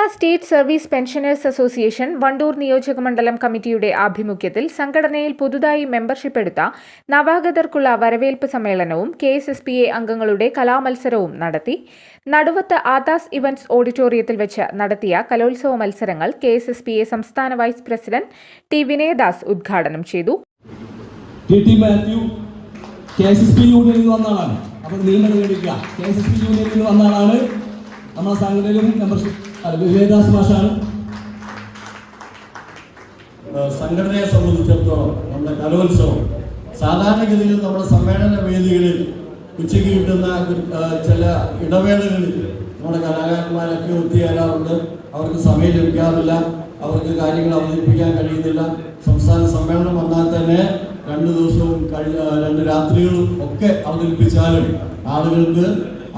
Kerala state service pensioners association Wandoor നിയോജകമണ്ഡലം കമ്മിറ്റിയുടെ ആഭിമുഖ്യത്തിൽ സംഘടനയിൽ പുതുതായി മെമ്പർഷിപ്പ് എടുത്ത നവാഗതർക്കുള്ള വരവേൽപ്പ് സമ്മേളനവും K S S P A അംഗങ്ങളുടെ കലാമത്സരവും നടത്തി. നടുവത്ത് ആദാസ് ഇവന്റ്സ് ഓഡിറ്റോറിയത്തിൽ വെച്ച് നടത്തിയ കലോത്സവ മത്സരങ്ങൾ K S S P A സംസ്ഥാന വൈസ് പ്രസിഡന്റ് ടി വിനയദാസ് ഉദ്ഘാടനം ചെയ്തു. യൂണിയനിൽ നമ്മുടെ സംഘടനയിലും മെമ്പർഷിപ്പ് വിവേകാസ് മാഷാണ്. സംഘടനയെ സംബന്ധിച്ചിടത്തോളം നമ്മുടെ കലോത്സവം സാധാരണഗതിയിൽ നമ്മുടെ സമ്മേളന വേദികളിൽ ഉച്ചയ്ക്ക് കിട്ടുന്ന ചില ഇടവേളകളിൽ നമ്മുടെ കലാകാരന്മാരൊക്കെ ഒത്തുചേരാറുണ്ട്. അവർക്ക് സമയം ലഭിക്കാറില്ല. അവർക്ക് കാര്യങ്ങൾ അവതരിപ്പിക്കാൻ കഴിയുന്നില്ല. സംസ്ഥാന സമ്മേളനം വന്നാൽ തന്നെ രണ്ട് ദിവസവും രണ്ട് രാത്രികളും ഒക്കെ അവതരിപ്പിച്ചാലും ആളുകൾക്ക്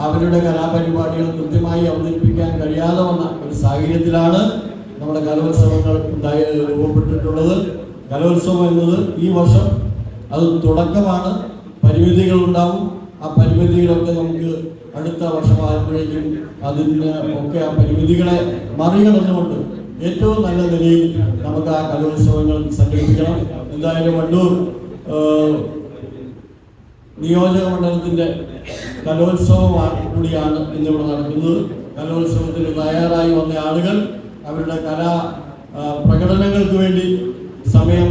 അവരുടെ കലാപരിപാടികൾ കൃത്യമായി അവതരിപ്പിക്കാൻ കഴിയാതെ വന്ന ഒരു സാഹചര്യത്തിലാണ് നമ്മുടെ കലോത്സവങ്ങൾ ഉണ്ടായി രൂപപ്പെട്ടിട്ടുള്ളത്. കലോത്സവം എന്നത് ഈ വർഷം അത് തുടക്കമാണ്. പരിമിതികൾ ഉണ്ടാവും. ആ പരിമിതികളൊക്കെ നമുക്ക് അടുത്ത വർഷം ആകുമ്പോഴേക്കും അതിന് ഒക്കെ ആ പരിമിതികളെ മറികടന്നുകൊണ്ട് ഏറ്റവും നല്ല നിലയിൽ നമുക്ക് ആ കലോത്സവങ്ങൾ സംഘടിപ്പിക്കണം. എന്തായാലും വണ്ടൂർ നിയോജക മണ്ഡലത്തിന്റെ കലോത്സവം കൂടിയാണ് ഇന്നിവിടെ നടക്കുന്നത്. കലോത്സവത്തിന് തയ്യാറായി വന്ന ആളുകൾ അവരുടെ കലാ പ്രകടനങ്ങൾക്ക് വേണ്ടി സമയം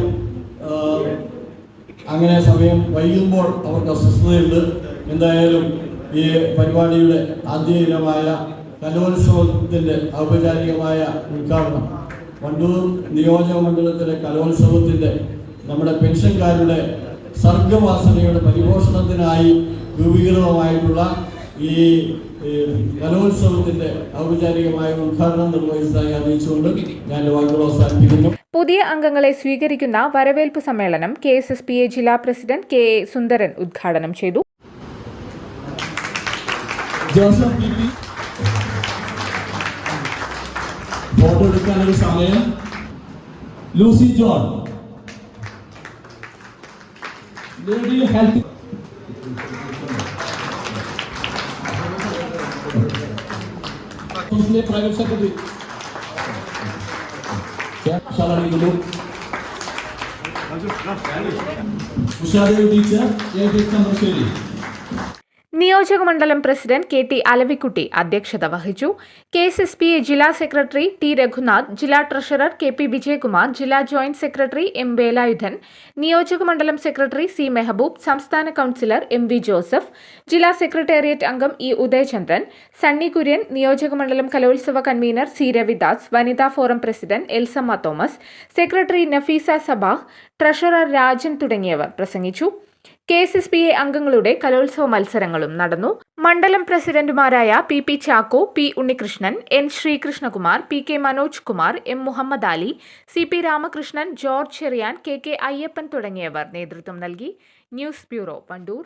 അങ്ങനെ സമയം വൈകുമ്പോൾ അവർക്ക് അസ്വസ്ഥതയുണ്ട്. എന്തായാലും ഈ പരിപാടിയുടെ ആദ്യ ഇനമായ കലോത്സവത്തിന്റെ ഔപചാരികമായ ഉദ്ഘാടനം. വണ്ടൂർ നിയോജക മണ്ഡലത്തിലെ കലോത്സവത്തിന്റെ നമ്മുടെ പെൻഷൻകാരുടെ സർഗവാസനയുടെ പരിപോഷണത്തിനായി രൂപീകൃതമായിട്ടുള്ള ഈ കലോത്സവത്തിന്റെ ഔപചാരികമായ ഉദ്ഘാടനം നിർവഹിച്ചതായി അറിയിച്ചുകൊണ്ട് ഞാൻ വാക്കുകൾ അവസാനിപ്പിക്കുന്നു. പുതിയ അംഗങ്ങളെ സ്വീകരിക്കുന്ന വരവേൽപ്പ് സമ്മേളനം K S S P A ജില്ലാ പ്രസിഡന്റ് കെ എ സുന്ദരൻ ഉദ്ഘാടനം ചെയ്തു. ജോസഫ് ഫോട്ടോ എടുക്കാനൊരു സമയം. Lucy John. lady helping. Konsulye Private Secretary. Şalar ilgili. Müsaade edildiğince, yer beklenmesi söyleyeyim. നിയോജകമണ്ഡലം പ്രസിഡന്റ് കെ ടി അലവിക്കുട്ടി അധ്യക്ഷത വഹിച്ചു. കെ എസ് എസ് പി ജില്ലാ secretary T Raghunath ജില്ലാ ട്രഷറർ കെ പി വിജയകുമാർ ജില്ലാ ജോയിന്റ് സെക്രട്ടറി എം വേലായുധൻ നിയോജകമണ്ഡലം secretary C Mehaboob സംസ്ഥാന councillor M V Joseph ജില്ലാ secretariat അംഗം ഇ ഉദയചന്ദ്രൻ സണ്ണി കുര്യൻ നിയോജകമണ്ഡലം കലോത്സവ കൺവീനർ സി രവിദാസ് വനിതാ forum president Elsamma Thomas secretary Nafeesa Sabah treasurer Rajan തുടങ്ങിയവർ പ്രസംഗിച്ചു. K S S P A അംഗങ്ങളുടെ കലോത്സവ മത്സരങ്ങളും നടന്നു. മണ്ഡലം പ്രസിഡന്റുമാരായ P P Chacko P Unnikrishnan N Sreekrishnakumar P K Manoj Kumar M Muhammad Ali C P Ramakrishnan George Cherian K K Ayyappan തുടങ്ങിയവർ നേതൃത്വം നൽകി. News bureau Wandoor.